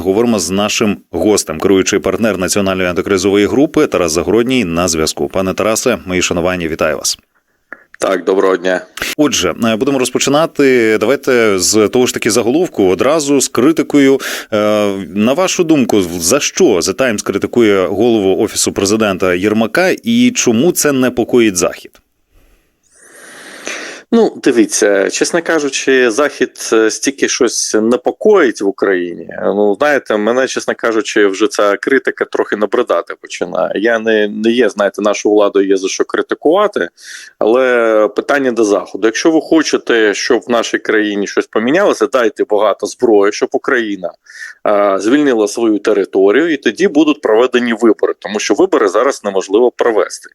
говоримо з нашим гостем, керуючий партнер національної антикризової групи Тарас Загородній на зв'язку. Пане Тарасе, мої шанування, вітаю вас. Так, доброго дня. Отже, е, будемо розпочинати. Давайте з того ж таки заголовку одразу з критикою. Е, На вашу думку, за що The Times критикує голову офісу президента Єрмака і чому це непокоїть захід? Ну, дивіться, чесно кажучи, захід е, стільки щось непокоїть в Україні. Ну, знаєте, мене, чесно кажучи, вже ця критика трохи набридати починає. Я не, не є, знаєте, нашу владу є за що критикувати, але питання до заходу. Якщо ви хочете, щоб в нашій країні щось помінялося, дайте багато зброї, щоб Україна а, звільнила свою територію, і тоді будуть проведені вибори, тому що вибори зараз неможливо провести.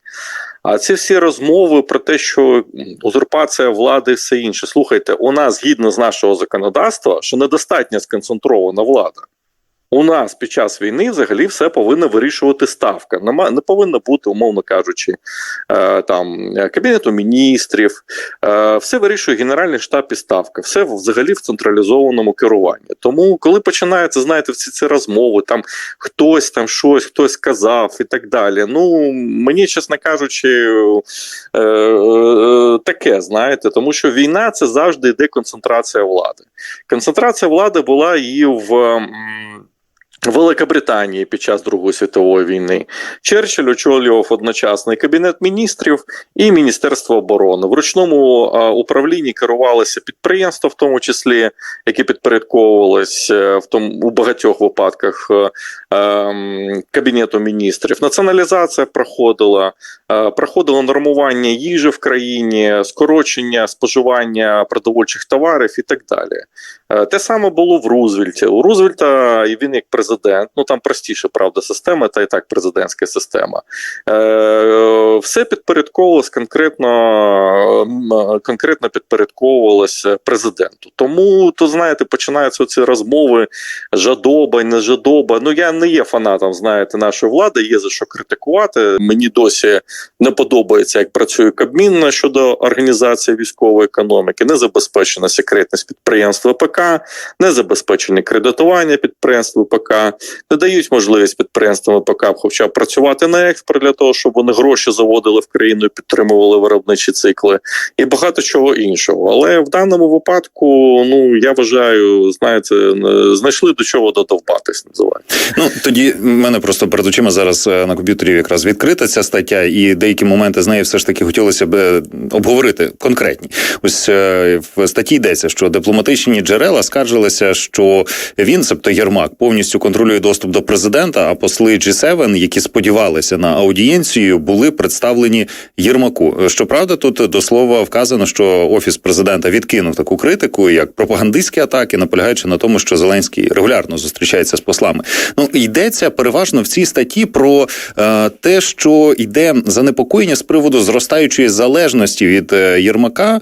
А ці всі розмови про те, що узурпація влади, і все інше. Слухайте, у нас згідно з нашого законодавства, що недостатньо сконцентрована влада. У нас під час війни взагалі все повинна вирішувати ставка. Нема не повинно бути, умовно кажучи, е, там кабінету міністрів. Е, все вирішує Генеральний штаб і ставка. Все взагалі в централізованому керуванні. Тому, коли починаються, знаєте, всі ці розмови, там хтось там щось, хтось сказав і так далі. Ну мені, чесно кажучи, е, е, таке, знаєте, тому що війна це завжди йде концентрація влади. Концентрація влади була і в. Великобританії під час Другої світової війни Черчилль очолював одночасно і кабінет міністрів і Міністерство оборони. В ручному а, управлінні керувалися підприємства, в тому числі, які підпорядковувались е, в тому у багатьох випадках е, ем, кабінету міністрів. Націоналізація проходила, е, проходило нормування їжі в країні, скорочення споживання продовольчих товарів і так далі. Е, Те саме було в Рузвельті. У Рузвельта він як президент, ну там простіше, правда, система, та і так президентська система. Е, Все підпорядковувалось конкретно, м, конкретно підпорядковувалося президенту. Тому, то знаєте, починаються ці розмови жадоба, не жадоба. Ну я не є фанатом, знаєте, нашої влади, є за що критикувати. Мені досі не подобається, як працює Кабмін щодо організації військової економіки, не забезпечена секретність підприємств ВПК, не забезпечені кредитування підприємств ВПК, не дають можливість підприємствам ВПК хоча б працювати на експорт для того, щоб вони гроші заводили в країну, і підтримували виробничі цикли і багато чого іншого. Але в даному випадку, ну я вважаю, знаєте, знайшли до чого додовбатись. Називається. Ну тоді в мене просто перед очима зараз е, на комп'ютері якраз відкрита ця стаття, і деякі моменти з нею все ж таки хотілося б е, обговорити конкретні. Ось е, в статті йдеться, що дипломатичні джерела скаржилися, що він, себто Єрмак, повністю контролює доступ до президента. А посли G7, які сподівалися на аудієнцію, були представлені Єрмаку. Щоправда, тут до слова вказано, що офіс президента відкинув таку критику, як пропагандистські атаки, наполягаючи на тому, що Зеленський регулярно зустрічається з послами. Ну йдеться переважно в цій статті про е, те, що йде занепокоєння з приводу зростаючої залежності від е, Єрмака,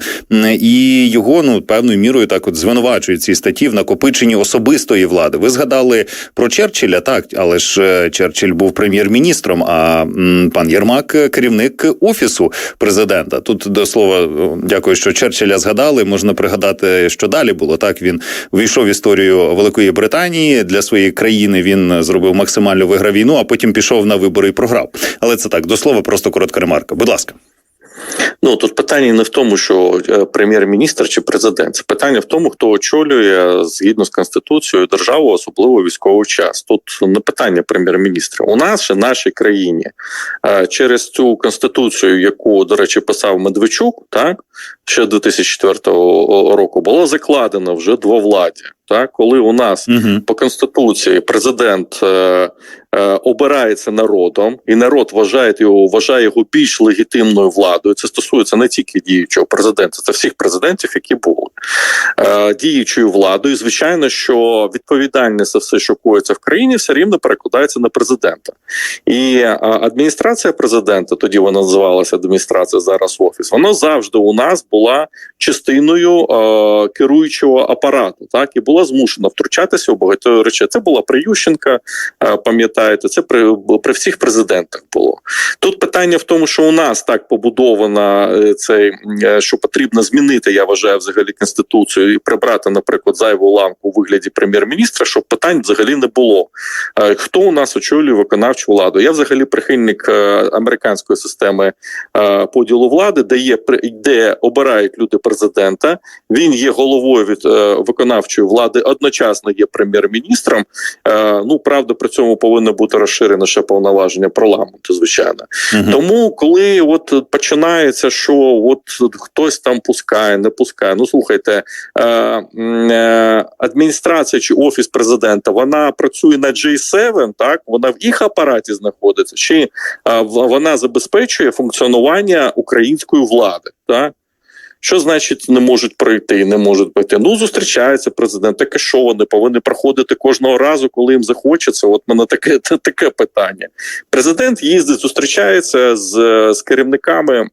і його ну певною мірою так от звинувачують ці статті в накопиченні особистої влади. Ви згадали про Черчилля, так, але ж е, Черчилль був прем'єр-міністром, а пан Єрмак керівник офісу президента. Тут до слова, дякую, що Черчилля згадали. Можна пригадати, що далі було. Так він увійшов в історію Великої Британії для своєї країни. Він зробив максимально виграв війну, а потім пішов на вибори і програв. Але це так до слова, просто коротка ремарка. Будь ласка. Ну тут питання не в тому, що е, прем'єр-міністр чи президент. Це питання в тому, хто очолює згідно з конституцією державу, особливо військовий час. Тут не питання прем'єр-міністра. У нас в нашій країні е, через цю конституцію, яку до речі писав Медведчук, так ще 2004 року було закладено вже двовладдя. Так, коли у нас Угу. по конституції президент е, е, обирається народом, і народ вважає його, вважає його більш легітимною владою. Це стосується не тільки діючого президента, це всіх президентів, які були е, діючою владою. І, Звичайно, що відповідальність за все, що коїться в країні, все рівно перекладається на президента. І е, адміністрація президента, тоді вона називалася адміністрація, зараз офіс. Вона завжди у нас була частиною е, керуючого апарату. Так і було була змушена втручатися у багато речей. Це була при Ющенка, е, пам'ятаєте, це при, при всіх президентах було. Тут питання в тому, що у нас так побудована е, цей, е, що потрібно змінити, я вважаю, взагалі конституцію і прибрати, наприклад, зайву ланку у вигляді прем'єр-міністра, щоб питань взагалі не було. Хто у нас очолює виконавчу владу? Я взагалі прихильник американської системи поділу влади, де є де обирають люди президента. Він є головою від виконавчої влади, одночасно є прем'єр-міністром. Е, Ну правда, при цьому повинно бути розширено ще повноваження парламенту, звичайно. Мгм. Тому, коли от починається, що от хтось там пускає, не пускає. Ну слухайте, е, е, адміністрація чи офіс президента вона працює на J7, так вона в їх апараті знаходиться, чи е, вона забезпечує функціонування української влади, так. Що значить не можуть пройти, не можуть пройти? Ну зустрічається президент. Таке що вони повинні проходити кожного разу, коли їм захочеться. От мене таке таке питання. Президент їздить, зустрічається з, з керівниками.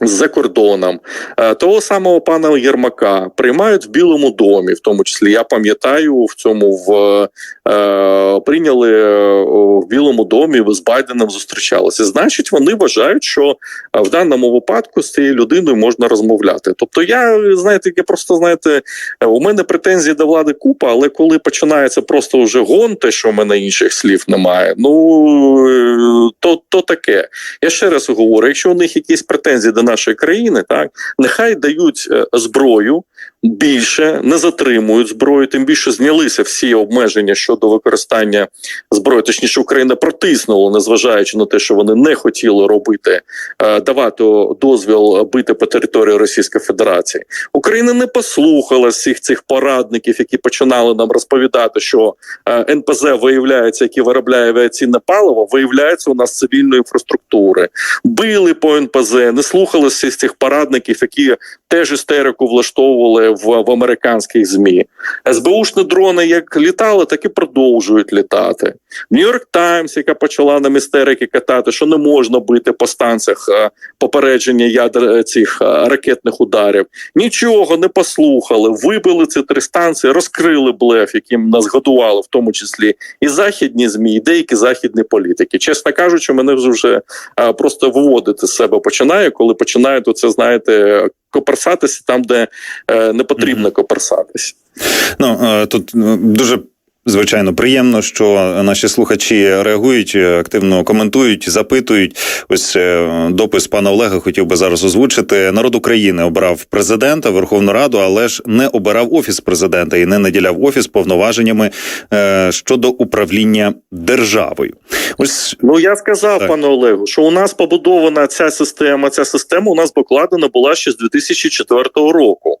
За кордоном Е, того самого пана Єрмака приймають в Білому домі, в тому числі я пам'ятаю в цьому в е, прийняли е, в Білому домі. З Байденом зустрічалися. Значить, вони вважають, що е, в даному випадку з цією людиною можна розмовляти. Тобто, я знаєте, я просто знаєте, у мене претензії до влади купа, але коли починається просто вже гон, те, що в мене інших слів немає, ну то, то таке. Я ще раз говорю: якщо у них якісь претензії до нашої країни, так нехай дають е, зброю більше, не затримують зброю, тим більше знялися всі обмеження щодо використання зброї. Точніше, Україна протиснула, незважаючи на те, що вони не хотіли робити, е, давати дозвіл бити по території Російської Федерації. Україна не послухала всіх цих порадників, які починали нам розповідати, що е, НПЗ виявляється, які виробляє авіаційне паливо, виявляється у нас цивільної інфраструктури. Били по НПЗ, не слухали всіх цих порадників, які теж істерику влаштовували в, в американських змі. СБУшні дрони як літали, так і продовжують літати. Нью-Йорк Таймс, яка почала нам істерики катати, що не можна бити по станціях е, попередження ядер е, цих е, ракетних ударів. Нічого не послухали. Вибили ці три станції, розкрили блеф, яким нас годували, в тому числі і західні змі, і деякі західні політики. Чесно кажучи, мене вже просто виводити з себе починає, коли починають оце, знаєте, коперсатися там, де е, не потрібно коперсатися. Ну е, тут е, дуже. Звичайно, приємно, що наші слухачі реагують, активно коментують, запитують. Ось е, допис пана Олега хотів би зараз озвучити. Народ України обрав президента, Верховну Раду, але ж не обирав офіс президента і не наділяв офіс повноваженнями е, щодо управління державою. Ось Ну я сказав, Так. пане Олегу, що у нас побудована ця система. Ця система у нас покладена була ще з 2004 року.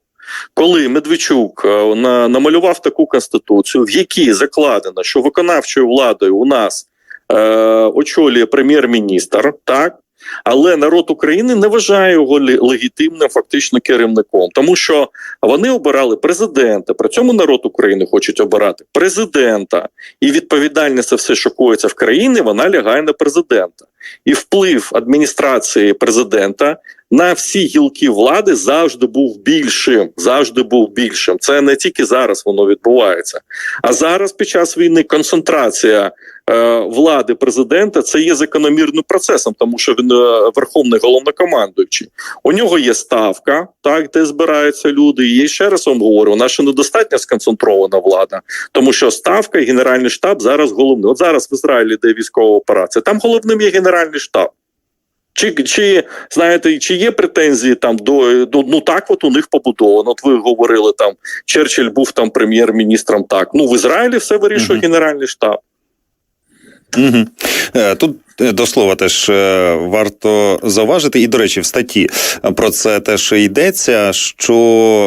Коли Медведчук е, на, намалював таку конституцію, в якій закладено, що виконавчою владою у нас е, очолює прем'єр-міністр, так але народ України не вважає його легітимним фактично керівником, тому що вони обирали президента. При цьому народ України хочуть обирати президента, і відповідальність за все, що коїться в країні, вона лягає на президента. І вплив адміністрації президента на всі гілки влади завжди був більшим. Завжди був більшим. Це не тільки зараз воно відбувається, а зараз під час війни концентрація е, влади президента це є закономірним процесом, тому що він е, верховний головнокомандуючий. У нього є ставка, так де збираються люди. І ще раз вам говорю, нас ще недостатньо сконцентрована влада, тому що ставка і генеральний штаб зараз головний. От зараз в Ізраїлі де військова операція. Там головним є генеральний штаб. Чи, чи знаєте, чи є претензії там до, до ну так, от у них побудовано. От ви говорили там, Черчилль був там прем'єр-міністром. Так ну в Ізраїлі все вирішує Мгм. генеральний штаб. Угу. Тут до слова теж е, варто зауважити, і до речі, в статті про це теж йдеться, що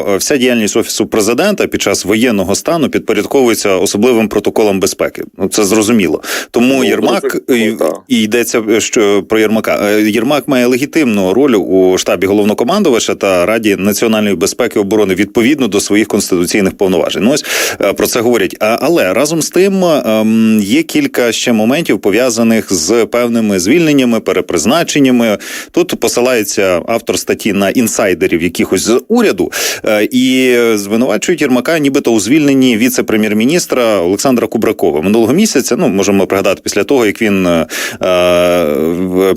е, вся діяльність офісу президента під час воєнного стану підпорядковується особливим протоколом безпеки. Ну це зрозуміло. Тому Ну, Єрмак і, і йдеться е, що про Єрмака. Е, Єрмак має легітимну роль у штабі головнокомандувача та Раді національної безпеки і оборони відповідно до своїх конституційних повноважень. Ну ось е, про це говорять. Але разом з тим ем, є кілька ще моментів пов'язаних з певним певними звільненнями, перепризначеннями. Тут посилається автор статті на інсайдерів якихось з уряду е, і звинувачують Єрмака, нібито у звільненні віце-прем'єр-міністра Олександра Кубракова минулого місяця. Ну можемо пригадати після того, як він е,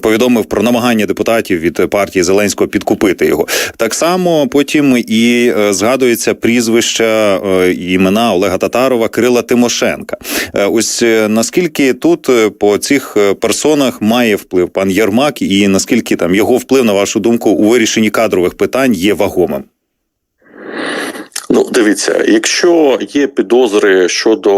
повідомив про намагання депутатів від партії Зеленського підкупити його. Так само потім і е, згадується прізвища е, імена Олега Татарова, Кирила Тимошенка. Е, Ось е, наскільки тут е, по цих е, персонах має вплив пан Єрмак, і наскільки там його вплив, на вашу думку, у вирішенні кадрових питань є вагомим? Ну, дивіться, якщо є підозри щодо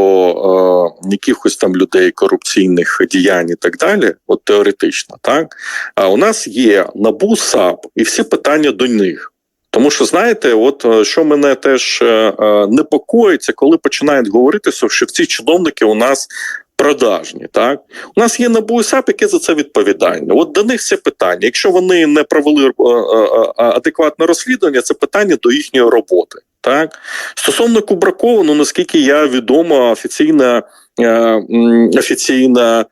е, якихось там людей корупційних діянь і так далі, от теоретично, так а у нас є набу САП і всі питання до них. Тому що знаєте, от е, що мене теж е, е, непокоїться, коли починають говорити, що ці чиновники у нас продажні. Так у нас є НАБУ і яке за це відповідальне. От до них все питання. Якщо вони не провели е, е, е, адекватне розслідування, це питання до їхньої роботи. Так стосовно Кубракова, ну наскільки я відомо, офіційна офіційна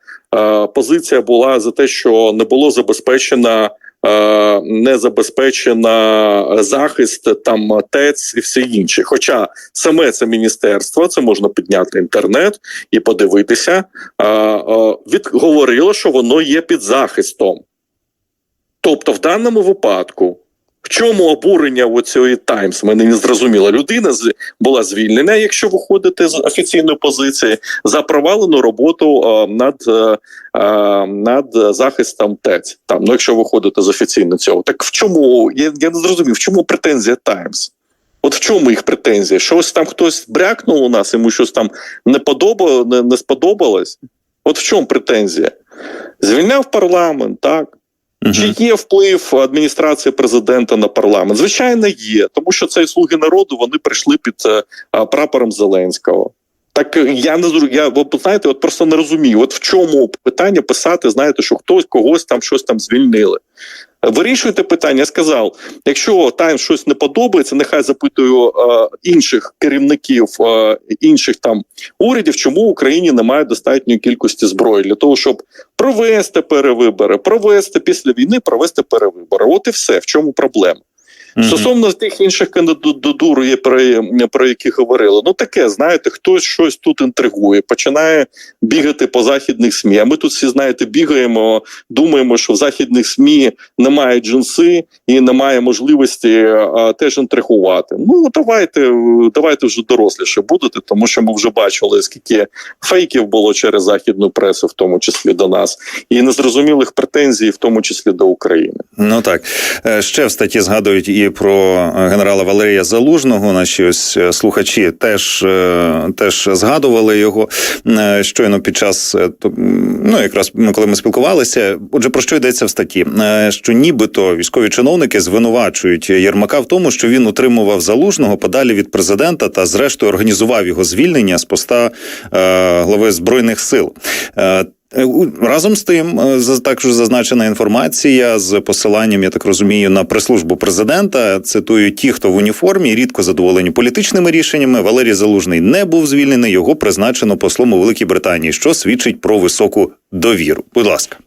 позиція була за те, що не було забезпечена. Е, Не забезпечена захист там ТЕЦ і все інше. Хоча саме це міністерство, це можна підняти інтернет і подивитися, е, е, відговорило, що воно є під захистом. Тобто, в даному випадку, в чому обурення у цієї Таймс? Мене не зрозуміла. Людина була звільнена, якщо виходити з офіційної позиції, за провалену роботу е, над, е, е, над захистом ТЕЦ. Там, ну якщо виходити з офіційно цього, так в чому я, я не зрозумів, в чому претензія Таймс? От в чому їх претензія? Щось там хтось брякнув у нас, йому щось там не подобало, не, не сподобалось. От в чому претензія? Звільняв парламент, так. Чи є вплив адміністрації президента на парламент? Звичайно, є, тому що це слуги народу вони прийшли під е, прапором Зеленського. Так е, я не я ви знаєте, от просто не розумію. От в чому питання писати, знаєте, що хтось когось там щось там звільнили. Вирішуйте питання. Я сказав, якщо там щось не подобається, нехай запитую е, інших керівників е, інших там урядів, чому в Україні немає достатньої кількості зброї для того, щоб провести перевибори, провести після війни, провести перевибори. От і все. В чому проблема? Стосовно тих інших кандидатур, про, про які говорили, ну таке, знаєте, хтось щось тут інтригує, починає бігати по західних СМІ. А ми тут всі знаєте, бігаємо, думаємо, що в західних СМІ немає джинси і немає можливості а, теж інтригувати. Ну давайте, давайте вже доросліше будете, тому що ми вже бачили, скільки фейків було через західну пресу, в тому числі до нас, і незрозумілих претензій, в тому числі до України. Ну так Е, ще в статті згадують і про е, генерала Валерія Залужного. Наші ось е, слухачі теж, е, теж згадували його щойно під час ну якраз коли ми спілкувалися. Отже, про що йдеться в статті? Що нібито військові чиновники звинувачують Єрмака в тому, що він утримував залужного подалі від президента та, зрештою, організував його звільнення з поста глави збройних сил. Е, Разом з тим, е, також зазначена інформація з посиланням, я так розумію, на прес-службу президента. Цитую: ті, хто в уніформі, рідко задоволені політичними рішеннями. Валерій Залужний не був звільнений. Його призначено послом у Великій Британії, що свідчить про високу довіру. Будь ласка.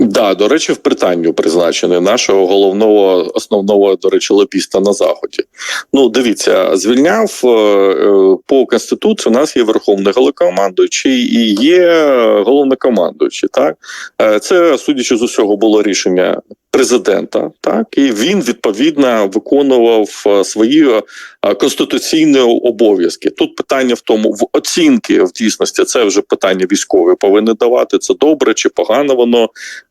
Да, до речі, в Британію призначений нашого головного основного, до речі, лобіста на заході. Ну, дивіться, звільняв е, е, по конституції. У нас є верховний головнокомандуючий і є головнокомандуючий. Так Е, це судячи з усього було рішення президента. Так і він відповідно виконував е, свої е, конституційні обов'язки. Тут питання в тому, в оцінки в дійсності це вже питання військові повинні давати. Це добре чи погано воно,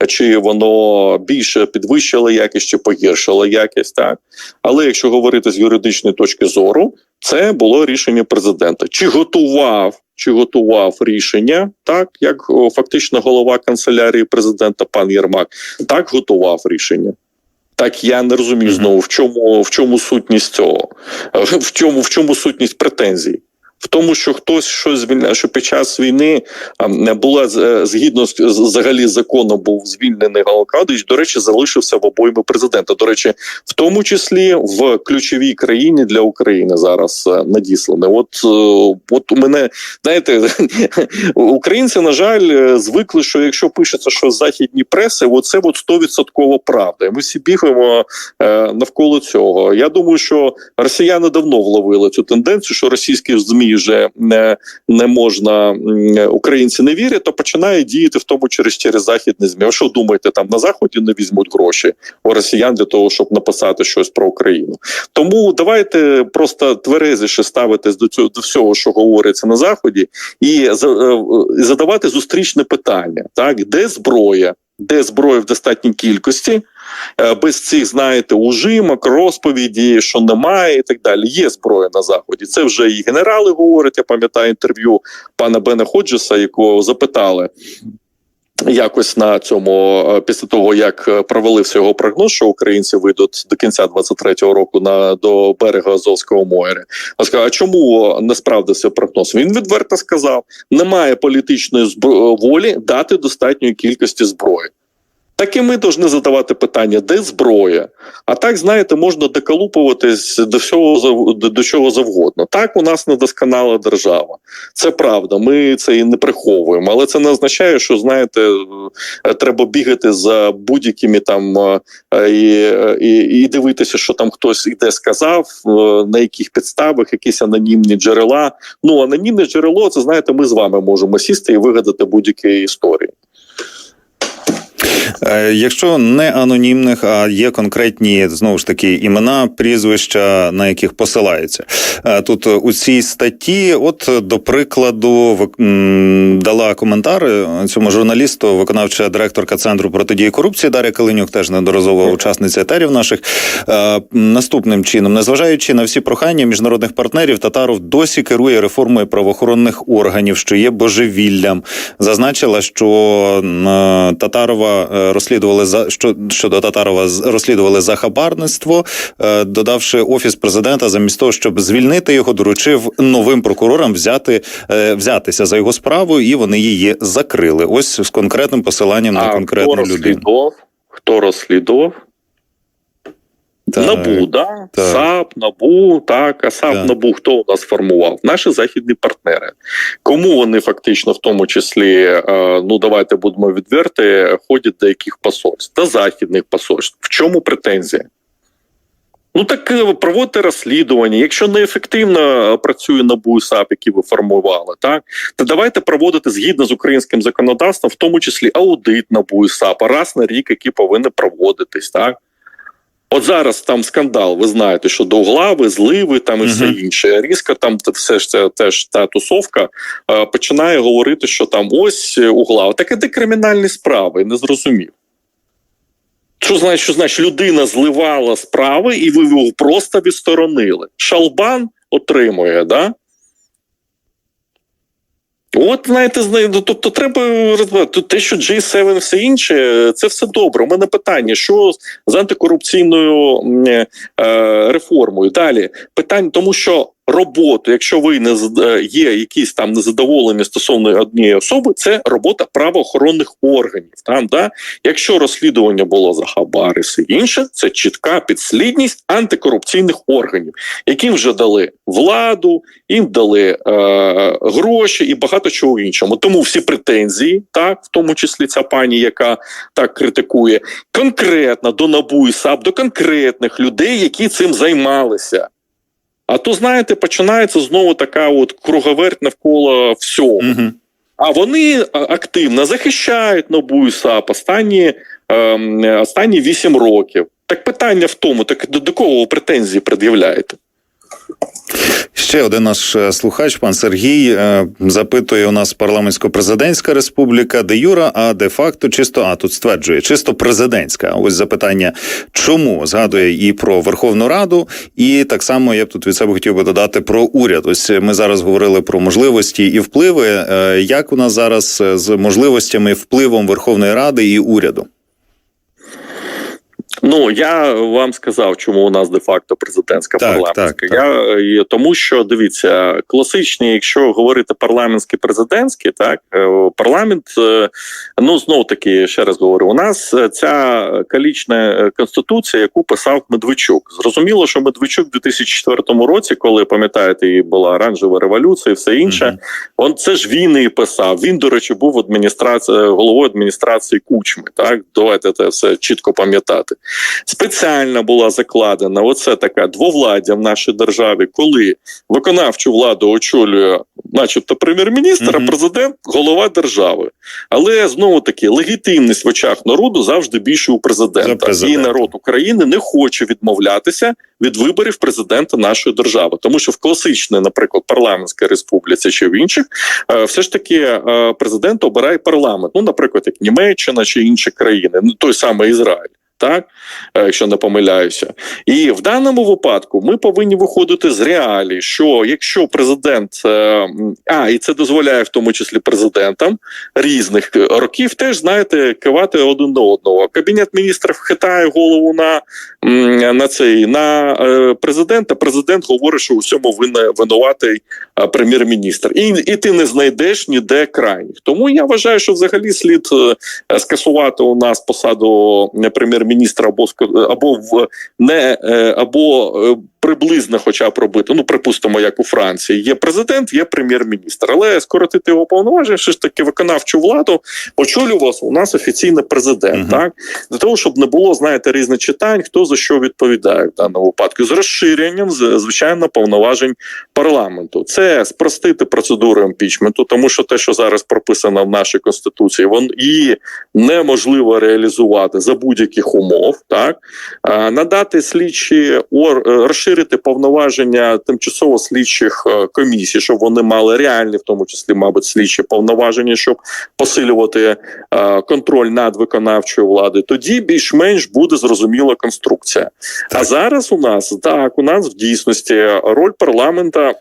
чи воно більше підвищило якість, чи погіршило якість. Так, але якщо говорити з юридичної точки зору, це було рішення президента. Чи готував? Чи готував рішення так, як фактично голова канцелярії президента пан Єрмак, так готував рішення. Так я не розумію знову в чому в чому сутність цього, в чому в чому сутність претензій. В тому, що хтось щось звільняє, що під час війни не була е, згідно з взагалі законом був звільнений Галакадович, до речі, залишився в обойми президента. До речі, в тому числі в ключовій країні для України зараз е, надісланий. От, е, от у мене знаєте, українці, на жаль, звикли, що якщо пишеться, що західні преси, оце от 100% правда. Ми всі бігаємо навколо цього. Я думаю, що росіяни давно вловили цю тенденцію, що російські змі вже не, не можна українці не вірять, то починає діяти в тому через через західні змі. Що думаєте, там на заході не візьмуть гроші у росіян для того, щоб написати щось про Україну? Тому давайте просто тверезіше ставитись до цього до всього, що говориться на заході, е, і задавати зустрічне питання: так де зброя? Де зброя в достатній кількості, без цих, знаєте, ужимок, розповіді, що немає, і так далі. Є зброя на заході. Це вже і генерали говорять. Я пам'ятаю інтерв'ю пана Бена Ходжеса, якого запитали. Якось на цьому е, після того, як е, провалився його прогноз, що українці вийдуть до кінця 23-го року на до берега Азовського моря. А сказав, а чому не справдився прогноз? Він відверто сказав: немає політичної збро- волі дати достатньої кількості зброї. Так і ми повинні задавати питання, де зброя? А так, знаєте, можна доколупуватись до всього до, чого завгодно. Так, у нас недосконала держава. Це правда, ми це і не приховуємо. Але це не означає, що знаєте, е, треба бігати за будь-якими там е, е, і, і, і дивитися, що там хтось іде сказав, на яких підставах, якісь анонімні джерела. Ну, анонімне джерело, це знаєте, ми з вами можемо сісти і вигадати будь-які історії. Е, Якщо не анонімних, а є конкретні знову ж таки імена, прізвища, на яких посилаються. Е, Тут у цій статті, от до прикладу, дала коментар цьому журналісту, виконавча директорка центру протидії корупції Дар'я Калинюк, теж неодноразова учасниця етерів наших. Е, Наступним чином, незважаючи на всі прохання міжнародних партнерів, Татаров досі керує реформою правоохоронних органів, що є божевіллям. Зазначила, що м, Татарова е, розслідували за що щодо Татарова розслідували за хабарництво, е, додавши офіс президента, замість того, щоб звільнити його, доручив новим прокурорам взяти е, взятися за його справу, і вони її закрили. Ось з конкретним посиланням на конкретну хто людину. Хто розслідував? Так. Набу, да? Так. САП, Набу, так, а САП, Так. Набу хто у нас формував? Наші західні партнери. Кому вони фактично, в тому числі, е, ну давайте будемо відверти, ходять до яких посольств? До західних посольств. В чому претензія? Ну так е, проводьте розслідування. Якщо неефективно е, працює НАБУ і САП, які ви формували, так то давайте проводити згідно з українським законодавством, в тому числі аудит НАБУ і САП раз на рік, які повинні проводитись, так. От зараз там скандал, ви знаєте, що довглави, зливи там і все інше. Різко там все ж це теж та тусовка е, починає говорити, що там ось угла. Так і де кримінальні справи, не зрозумів. Що значить, що значить, людина зливала справи, і ви його просто відсторонили. Шалбан отримує, да? От, знаєте, зна- ну, тобто треба розбирати. Те, що G7 все інше, це все добре. У мене питання: що з антикорупційною е, реформою? Далі питання, тому що роботу, якщо ви не е, є якісь там незадоволені стосовно однієї особи, це робота правоохоронних органів. Там да якщо розслідування було за хабар і все інше, це чітка підслідність антикорупційних органів, яким вже дали владу, їм дали е, гроші і багато чого іншого. Тому всі претензії, так в тому числі ця пані, яка так критикує, конкретно до НАБУ і САП, до конкретних людей, які цим займалися. А то, знаєте, починається знову така от круговерть навколо всього. Угу. А вони активно захищають НАБУ і САП останні, ем, останні 8 років. Так питання в тому, так до, до кого ви претензії пред'являєте? Ще один наш е, слухач, пан Сергій, е, запитує у нас парламентсько-президентська республіка, де юра, а де факто чисто а тут стверджує чисто президентська. Ось запитання, чому згадує і про Верховну Раду, і так само я б тут від себе хотів би додати про уряд. Ось ми зараз говорили про можливості і впливи. Е, Як у нас зараз е, з можливостями впливом Верховної Ради і уряду? Ну я вам сказав, чому у нас де-факто президентська Так, парламентська. так, так. Я е, тому, що дивіться, класичні, якщо говорити парламентські президентські, так е, парламент, е, ну знов таки ще раз говорю, у нас ця калічна конституція, яку писав Медведчук. Зрозуміло, що Медведчук у 2004 році, коли пам'ятаєте, і була оранжева революція, і все інше. Мгм. Он це ж він і писав. Він, до речі, був адміністрація головою адміністрації Кучми. Так давайте це все чітко пам'ятати. Спеціально була закладена оце така двовладдя в нашій державі, коли виконавчу владу очолює, начебто, прем'єр-міністр, а президент голова держави. Але знову таки легітимність в очах народу завжди більше у президента. президента. І народ України не хоче відмовлятися від виборів президента нашої держави, тому що в класичній, наприклад, парламентській республіці чи в інших, е, все ж таки е, президент обирає парламент. Ну, наприклад, як Німеччина чи інші країни, ну той самий Ізраїль. Так, Е, якщо не помиляюся, і в даному випадку ми повинні виходити з реалій, що якщо президент е, а і це дозволяє в тому числі президентам різних е, років, теж знаєте, кивати один до одного. Кабінет міністрів хитає голову на, на цей на президента. Президент говорить, що у всьому винуватий прем'єр-міністр, і, і ти не знайдеш ніде крайніх. Тому я вважаю, що взагалі слід скасувати у нас посаду е, прем'єр-міністра або або в не е, або е, приблизно, хоча б робити. Ну припустимо, як у Франції є президент, є прем'єр-міністр, але скоротити його повноваження, все ж таки виконавчу владу очолював у нас офіційний президент. Мгм. Так для того, щоб не було знаєте різних читань, хто за що відповідає в даному випадку, з розширенням звичайно повноважень парламенту. Це спростити процедуру імпічменту, тому що те, що зараз прописано в нашій конституції, вон її неможливо реалізувати за будь-яких умов. Так надати слідчі ор е, розширити повноваження тимчасово слідчих е, комісій, щоб вони мали реальні, в тому числі, мабуть, слідчі повноваження, щоб посилювати е, контроль над виконавчою владою. Тоді більш-менш буде зрозуміла конструкція. А зараз у нас так, у нас в дійсності роль парламента.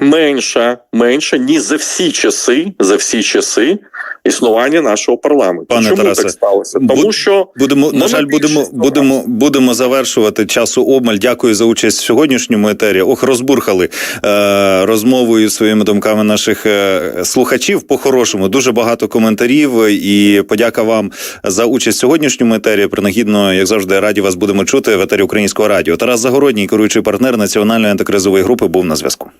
Менша, менша ніж за всі часи, за всі часи існування нашого парламенту. Пане Чому Тарасе, так сталося? буд- Тому що Будемо на жаль, будемо будемо будемо завершувати часу обмаль. Дякую за участь в сьогоднішньому етері. Ох, розбурхали е, розмовою своїми думками наших е, слухачів. По хорошому дуже багато коментарів. І подяка вам за участь в сьогоднішньому етері. Принагідно, як завжди, раді вас будемо чути в етері Українського радіо. Тарас Загородній, керуючий партнер національної антикризової групи, був на зв'язку.